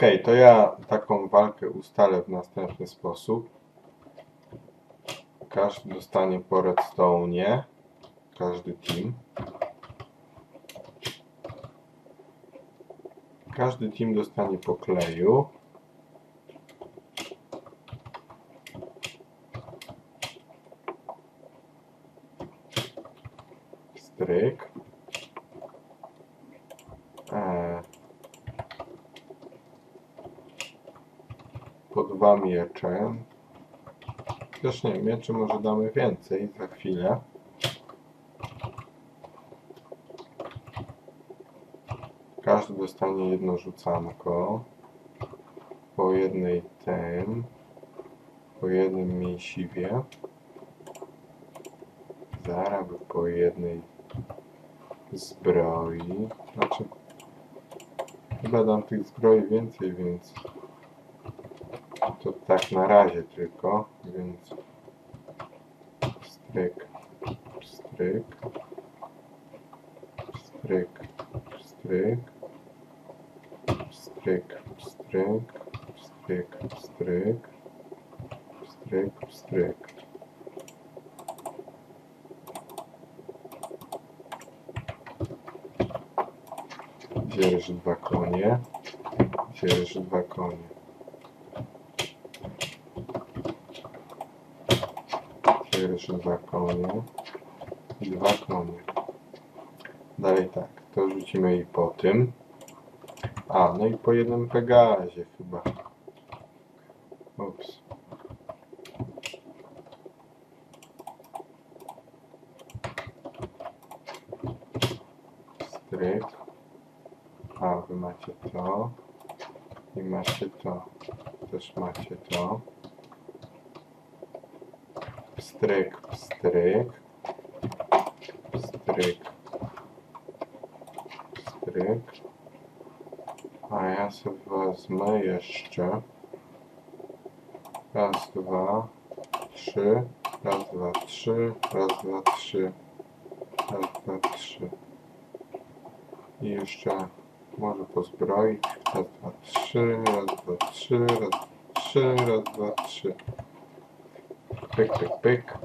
Ok, to ja taką walkę ustalę w następny sposób. Każdy dostanie po redstone'ie. Każdy team. Każdy team dostanie po kleju. Stryk. Eee. Po dwa miecze. Też nie, mieczy może damy więcej za chwilę. Każdy dostanie jedno rzucanko. Po jednej tym. Po jednym mięsiwie. Zaraz po jednej zbroi. Znaczy, chyba dam tych zbroi więcej, więc to tak na razie tylko, więc stryk, stryk, stryk, stryk, stryk, stryk, stryk, stryk, stryk, stryk. Dzierży dwa konie, dzierży dwa konie. Dwa konie i dwa konie. Dalej tak, to rzucimy i po tym. A, no i po jednym Pegazie chyba. Ups. Stryk. A, wy macie to. I macie to. Też macie to. Pstryk, pstryk. Pstryk. Pstryk. A ja sobie wezmę jeszcze. Raz, dwa, trzy. Raz, dwa, trzy. Raz, dwa, trzy. Raz, dwa, trzy. I jeszcze może pozbroić. Raz, dwa, trzy. Raz, dwa, trzy. Raz, trzy. Raz, dwa, trzy. Pyk, pyk, pyk.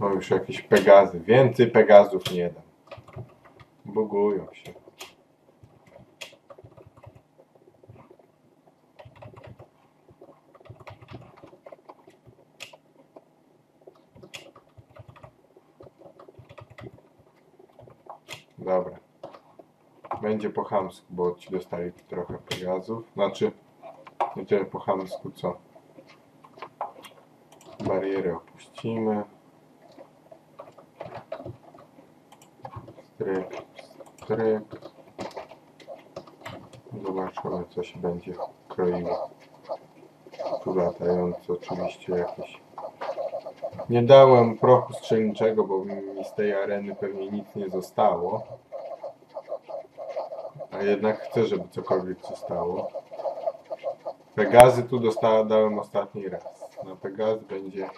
No już jakieś Pegazy. Więcej Pegazów nie dam. Bugują się. Dobra. Będzie po chamsku, bo ci dostali trochę Pegazów. Znaczy, tyle po chamsku, co barierę opuścimy. Stryk, stryk. Zobaczymy, co się będzie kroiło. Tu latające oczywiście jakieś. Nie dałem prochu strzelniczego, bo mi z tej areny pewnie nic nie zostało. A jednak chcę, żeby cokolwiek zostało. Pegazy tu dostałem, ostatni raz. Na Pegaz będzie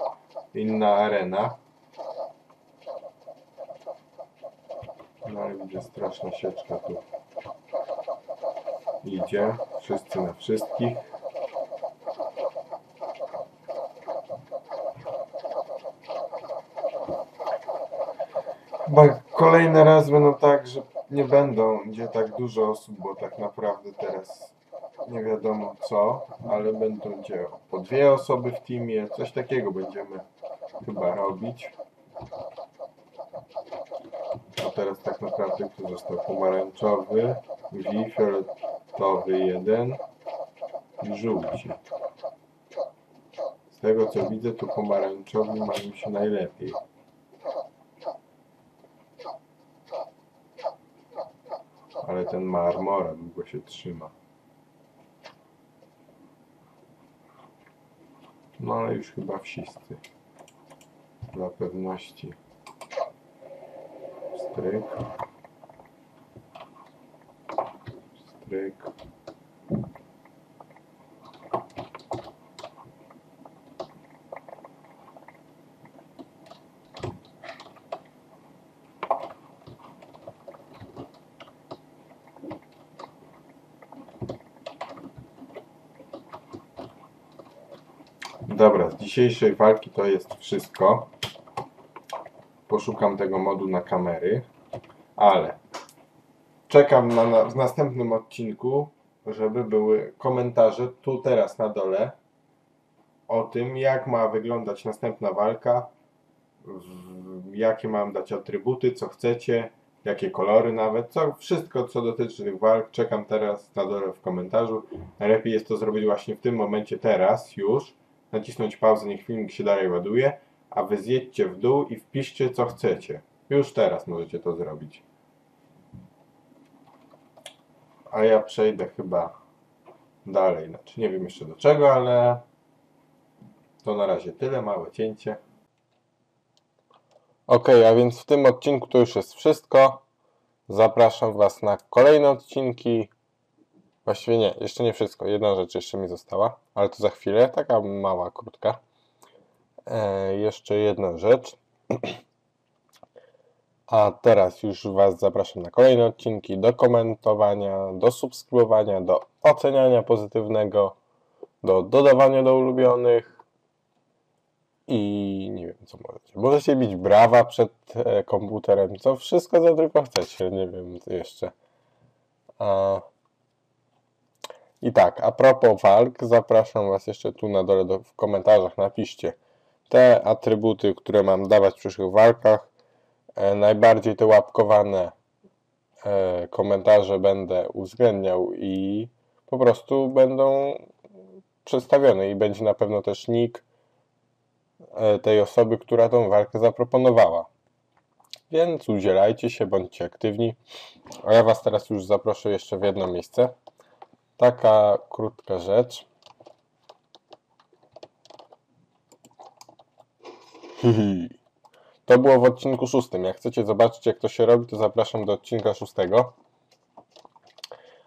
inna arena. No ale widzę straszna sieczka tu idzie. Wszyscy na wszystkich. Chyba kolejne raz będą tak, że nie będą gdzie tak dużo osób, bo tak naprawdę teraz nie wiadomo co, ale będą gdzie po dwie osoby w teamie, coś takiego będziemy chyba robić. A teraz tak naprawdę tu został pomarańczowy, wi, fioletowy jeden i żółci. Z tego co widzę, to pomarańczowi mają się najlepiej. Ale ten ma armora, długo się trzyma. No ale już chyba wszyscy. Dla pewności. Stryk. Stryk. Dobra, z dzisiejszej walki to jest wszystko. Poszukam tego modu na kamery, ale czekam na, na w następnym odcinku, żeby były komentarze tu teraz na dole o tym, jak ma wyglądać następna walka, w, jakie mam dać atrybuty, co chcecie, jakie kolory nawet, co, wszystko co dotyczy tych walk, czekam teraz na dole w komentarzu. Najlepiej jest to zrobić właśnie w tym momencie teraz już, nacisnąć pauzę, niech filmik się dalej ładuje, a wy zjedźcie w dół i wpiszcie co chcecie. Już teraz możecie to zrobić. A ja przejdę chyba dalej, znaczy nie wiem jeszcze do czego, ale to na razie tyle, małe cięcie. Ok, a więc w tym odcinku to już jest wszystko. Zapraszam Was na kolejne odcinki. Właściwie nie, jeszcze nie wszystko. Jedna rzecz jeszcze mi została, ale to za chwilę, taka mała, krótka. E, jeszcze jedna rzecz. A teraz już Was zapraszam na kolejne odcinki, do komentowania, do subskrybowania, do oceniania pozytywnego, do dodawania do ulubionych i nie wiem co możecie. Możecie bić brawa przed e, komputerem, co wszystko co tylko chcecie, nie wiem co jeszcze. A... I tak, a propos walk, zapraszam Was jeszcze tu na dole do, w komentarzach, napiszcie te atrybuty, które mam dawać w przyszłych walkach. E, najbardziej te łapkowane e, komentarze będę uwzględniał i po prostu będą przedstawione i będzie na pewno też nick E, tej osoby, która tą walkę zaproponowała. Więc udzielajcie się, bądźcie aktywni. A ja Was teraz już zaproszę jeszcze w jedno miejsce. Taka krótka rzecz. To było w odcinku szóstym. Jak chcecie zobaczyć, jak to się robi, to zapraszam do odcinka szóstego.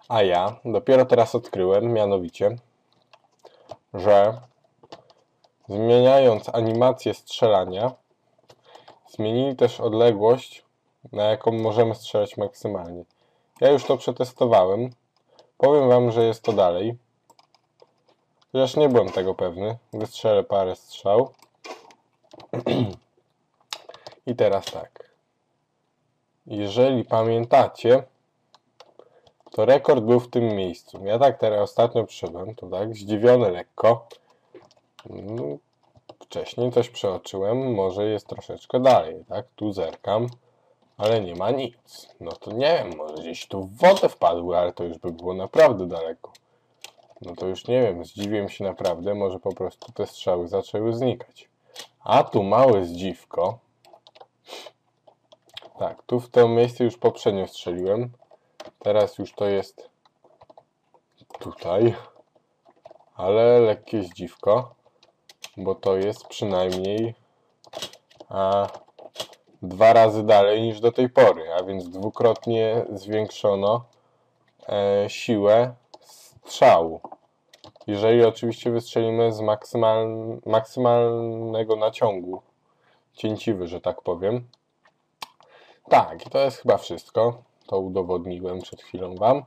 A ja dopiero teraz odkryłem, mianowicie, że Zmieniając animację strzelania, zmienili też odległość, na jaką możemy strzelać maksymalnie. Ja już to przetestowałem. Powiem Wam, że jest to dalej. Chociaż nie byłem tego pewny. Wystrzelę parę strzał. I teraz tak. Jeżeli pamiętacie, to rekord był w tym miejscu. Ja tak teraz ostatnio przyszedłem, to tak, zdziwiony lekko. No, wcześniej coś przeoczyłem, może jest troszeczkę dalej, tak? Tu zerkam, ale nie ma nic. No to nie wiem, może gdzieś tu w wodę wpadły, ale to już by było naprawdę daleko. No to już nie wiem, zdziwiłem się naprawdę, może po prostu te strzały zaczęły znikać. A tu małe zdziwko. Tak, tu w to miejsce już poprzednio strzeliłem. Teraz już to jest tutaj. Ale lekkie zdziwko bo to jest przynajmniej a, dwa razy dalej niż do tej pory, a więc dwukrotnie zwiększono e, siłę strzału. Jeżeli oczywiście wystrzelimy z maksymal, maksymalnego naciągu cięciwy, że tak powiem. Tak, i to jest chyba wszystko. To udowodniłem przed chwilą Wam.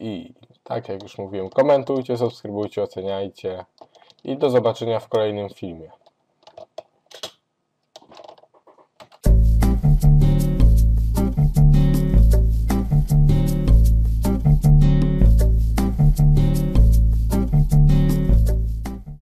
I tak jak już mówiłem, komentujcie, subskrybujcie, oceniajcie i do zobaczenia w kolejnym filmie.